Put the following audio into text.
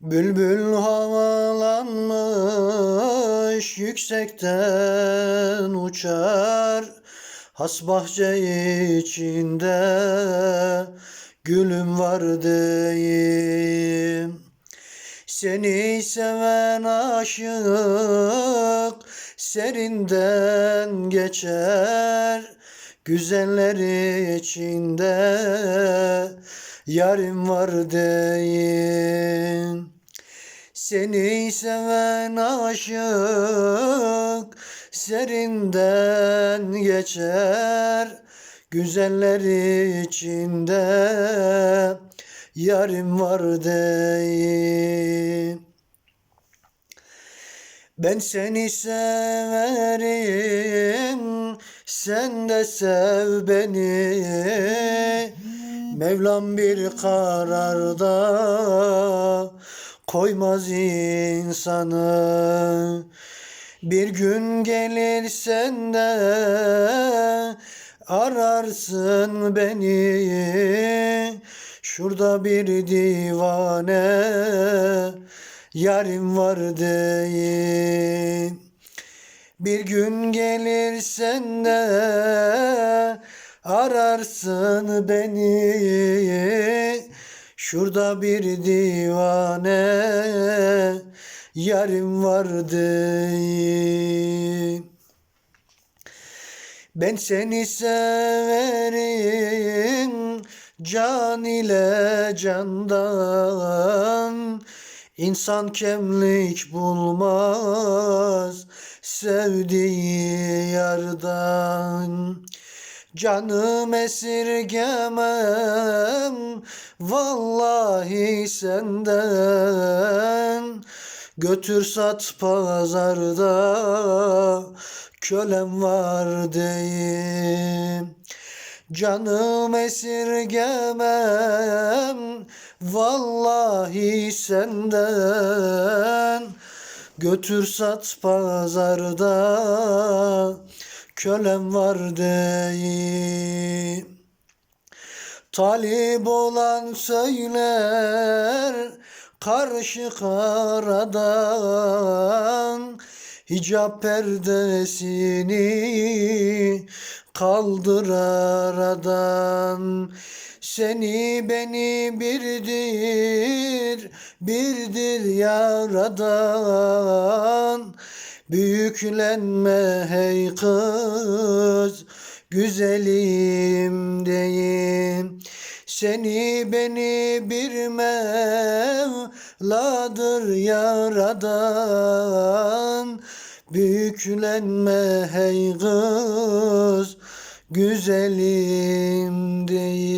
Bülbül havalanmış yüksekten uçar Has bahçe içinde. Gülüm var deyim Seni seven aşık serinden geçer Güzeller içinde. Yarim var deyin Seni seven aşık serinden geçer Güzeller içinde yarim var deyin ben seni severim, sen de sev beni. Mevlam bir kararda koymaz insanı. Bir gün gelir sen de ararsın beni. Şurada bir divane yarim var deyin. Bir gün gelir sen de ararsın beni. Şurada bir divane yarim var deyin. Ben seni severim can ile candan. İnsan kemlik bulmaz sevdiği yardan. Canım esirgemem vallahi senden. Götür sat pazarda kölem var deyim. Canım esirgemem vallahi senden Götür sat pazarda kölem var deyim. Talip olan söyler karşı karadan. Hicap perdesini kaldır aradan. Seni beni birdir, birdir yaradan Büyüklenme hey kız, güzelim deyin Seni beni bir Mevladır yaradan Büyüklenme hey kız güzelim değil.